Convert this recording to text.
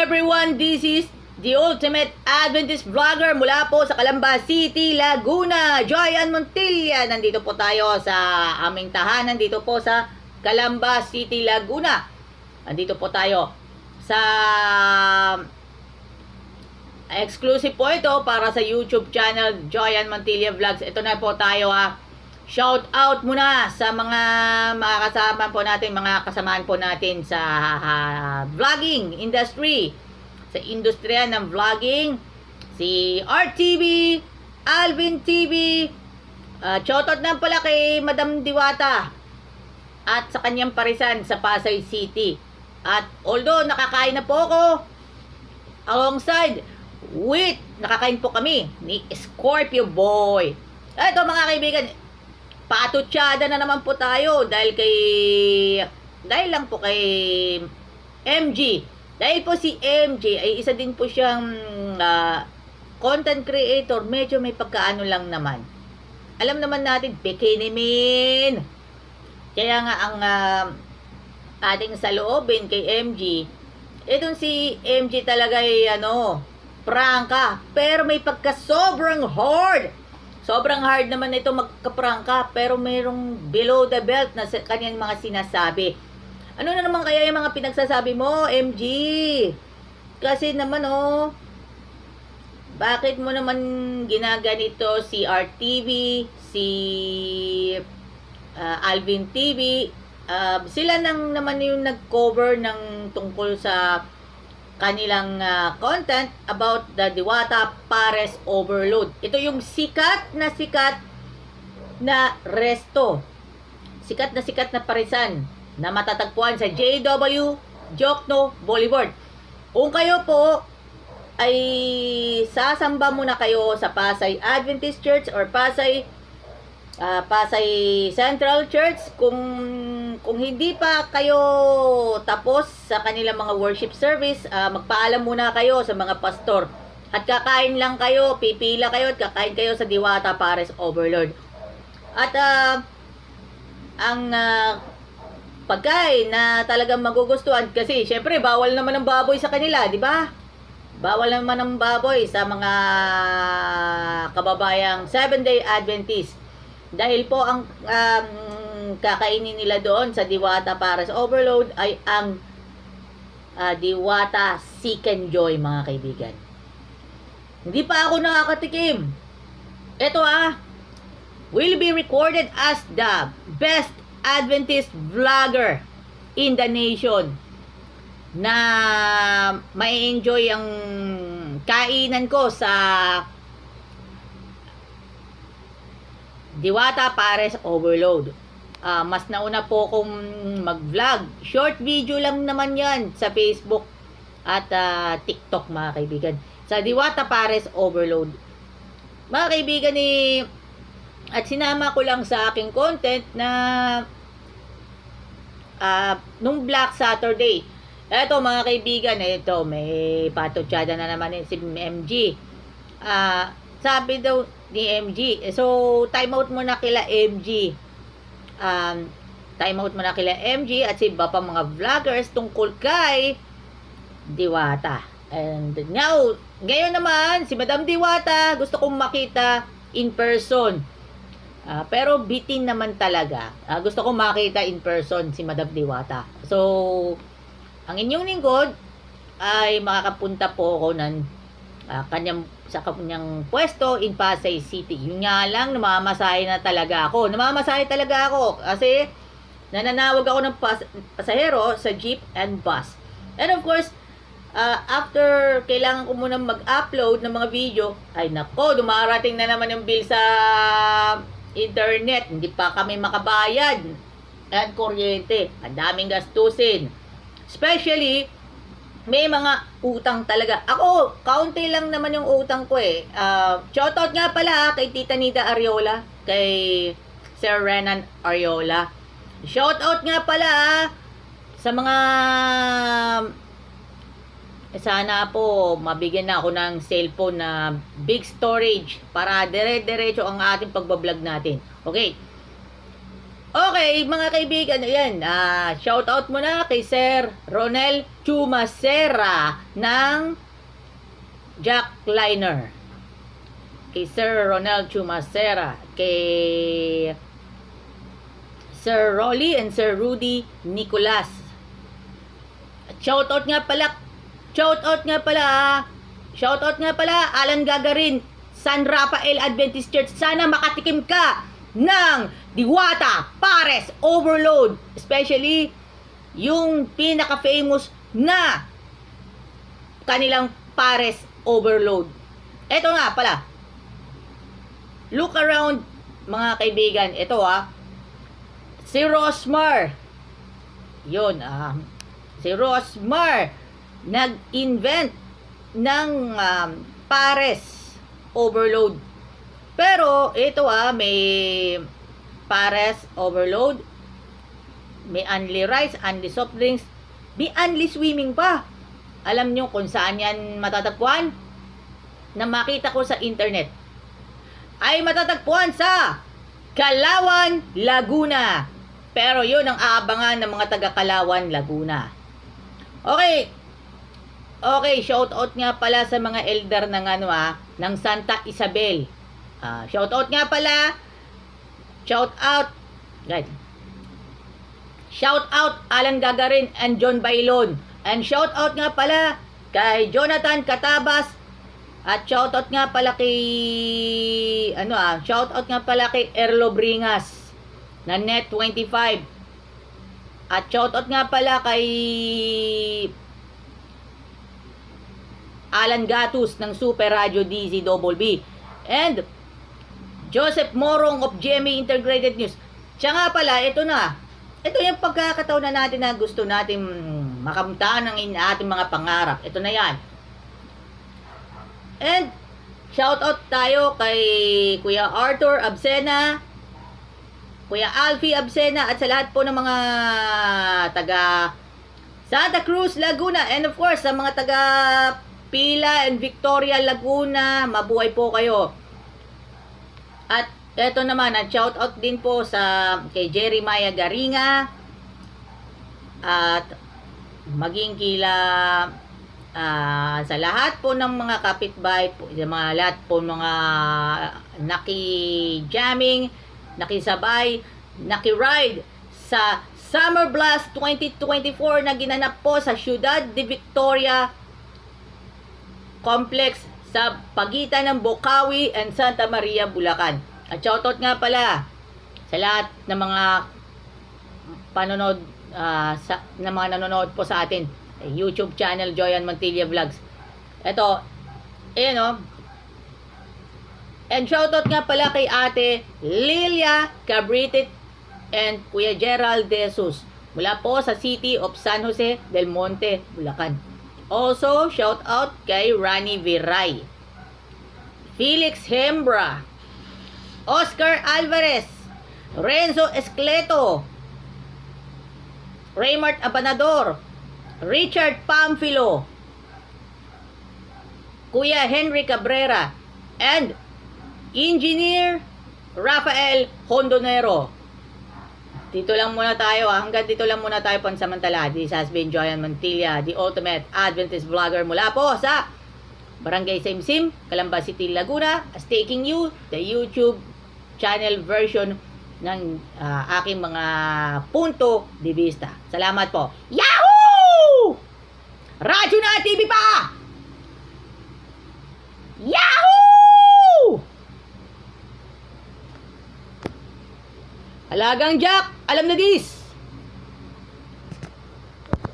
everyone, this is the Ultimate Adventist Vlogger mula po sa Calamba City, Laguna. Joyan Montilla, nandito po tayo sa aming tahanan dito po sa Calamba City, Laguna. Nandito po tayo sa exclusive po ito para sa YouTube channel Joyan Montilla Vlogs. Ito na po tayo ha. Shout out muna sa mga mga kasama po natin, mga kasamaan po natin sa ah, vlogging industry. Sa industriya ng vlogging, si RTV, Alvin TV, uh, shout out na pala kay Madam Diwata at sa kanyang parisan sa Pasay City. At although nakakain na po ako, alongside with nakakain po kami ni Scorpio Boy. Ito mga kaibigan, patutsada na naman po tayo dahil kay dahil lang po kay MG. Dahil po si MJ ay isa din po siyang ah, content creator, medyo may pagkaano lang naman. Alam naman natin, bikini min. Kaya nga ang ah, ating saloobin kay MG, itong si MG talaga ay ano, prangka. Pero may pagka sobrang hard. Sobrang hard naman ito magkaprangka, pero mayroong below the belt na kanyang mga sinasabi. Ano na naman kaya yung mga pinagsasabi mo, MG? Kasi naman oh, bakit mo naman ginaganito si RTV, si ah, Alvin TV, ah, sila nang naman yung nag-cover ng tungkol sa kanilang ah, content about the Diwata Pares Overload. Ito yung sikat na sikat na resto. Sikat na sikat na parisan na matatagpuan sa JW Jokno Boulevard. Kung kayo po ay sasamba muna kayo sa Pasay Adventist Church or Pasay ah, Pasay Central Church kung kung hindi pa kayo tapos sa kanilang mga worship service ah, magpaalam muna kayo sa mga pastor. At kakain lang kayo pipila kayo at kakain kayo sa Diwata Pares Overlord. At ah, ang ah, pagkain na talagang magugustuhan kasi syempre bawal naman ang baboy sa kanila di ba? Bawal naman ang baboy sa mga kababayang 7-day Adventist. Dahil po ang um, kakainin nila doon sa Diwata para sa overload ay ang ah, Diwata Seek and Joy mga kaibigan. Hindi pa ako nakakatikim. Ito ah, will be recorded as the best Adventist vlogger in the nation na may enjoy ang kainan ko sa Diwata Pares Overload. Ah, mas nauna po kong mag-vlog. Short video lang naman yan sa Facebook at ah, TikTok mga kaibigan. Sa Diwata Pares Overload. Mga kaibigan ni at sinama ko lang sa aking content na ah, nung Black Saturday Eto mga kaibigan, ito may patutsada na naman eh, si MG. Ah, sabi daw ni MG, so time out muna kila MG. Um, time out muna kila MG at si iba pa mga vloggers tungkol kay Diwata. And now, ngayon naman, si Madam Diwata, gusto kong makita in person. Ah, pero bitin naman talaga. Ah, gusto kong makita in person si Madam Diwata. So, ang inyong lingkod ay makakapunta po ako ng ah, kanyang sa kanyang pwesto in Pasay City. Yun nga lang, namamasahe na talaga ako. Namamasahe talaga ako kasi nananawag ako ng pas- pasahero sa jeep and bus. And of course, ah, after kailangan ko munang mag-upload ng mga video, ay nako, dumarating na naman yung bill sa internet. Hindi pa kami makabayad. At kuryente. Ang daming gastusin. Especially, may mga utang talaga. Ako, kaunti lang naman yung utang ko eh. Uh, shoutout nga pala kay Tita Nita Ariola, kay Sir Renan Ariola. Shoutout nga pala sa mga sana po mabigyan na ako ng cellphone na big storage para dire-diretso ang ating pagbablog natin. Okay. Okay, mga kaibigan, ayan, ah shout out muna kay Sir Ronel Chumacera ng Jack Liner. Kay Sir Ronel Chumacera, kay Sir Rolly and Sir Rudy Nicolas. Shout out nga pala, shout out nga pala, shout out nga pala, Alan Gagarin, San Rafael Adventist Church. Sana makatikim ka ng Diwata Pares Overload. Especially yung pinaka-famous na kanilang Pares Overload. Ito nga pala. Look around mga kaibigan. Ito ah. Si Rosmar. Yun ah. si Rosmar nag-invent ng um, Pares Overload. Pero ito ah, may Pares Overload, may Unli Rice, Unli Soft Drinks, may Unli Swimming pa. Alam nyo kung saan yan matatagpuan? Na makita ko sa internet. Ay matatagpuan sa Kalawan, Laguna. Pero yun ang aabangan ng mga taga Kalawan, Laguna. Okay. Okay, shout out nga pala sa mga elder ng ano ah, ng Santa Isabel. Ah, shout out nga pala. Shout out. Guys. Shout out Alan Gagarin and John Bailon. And shout out nga pala kay Jonathan Katabas at shout out nga pala kay ano ah, shout out nga pala kay Erlo Bringas na Net 25. At shout out nga pala kay Alan Gatus ng Super Radio DZ Double B. And Joseph Morong of GMA Integrated News. Siya nga pala, ito na. Ito yung pagkakataon na natin na gusto natin makamtaan ng in- ating mga pangarap. Ito na yan. And, shout out tayo kay Kuya Arthur Absena, Kuya Alfie Absena, at sa lahat po ng mga taga Santa Cruz, Laguna, and of course, sa mga taga Pila and Victoria, Laguna, mabuhay po kayo. At eto naman, at shout out din po sa kay Jeremiah Garinga. At maging kila ah, sa lahat po ng mga kapitbahay po, sa mga lahat po mga naki-jamming, nakisabay, naki-ride sa Summer Blast 2024 na ginanap po sa Ciudad de Victoria Complex sa pagitan ng Bocawi and Santa Maria, Bulacan. At shoutout nga pala sa lahat ng mga panonood ah, sa ng mga nanonood po sa atin YouTube channel Joyan Montilla Vlogs. Ito, eh no. And shoutout nga pala kay Ate Lilia Cabritit and Kuya Gerald De Jesus mula po sa City of San Jose del Monte, Bulacan. Also, shout out kay Rani Viray, Felix Hembra, Oscar Alvarez, Renzo Escleto, Raymart Abanador, Richard Pamphilo, Kuya Henry Cabrera, and Engineer Rafael Hondonero. Dito lang muna tayo, ah. hanggang dito lang muna tayo pansamantala. This has been Joyan Montilla, the ultimate Adventist vlogger mula po sa Barangay Simsim, Calamba City, Laguna, as taking you the YouTube channel version ng ah, aking mga punto de vista. Salamat po. Yahoo! Radyo na TV pa! Yahoo! Alagang Jack, alam na this!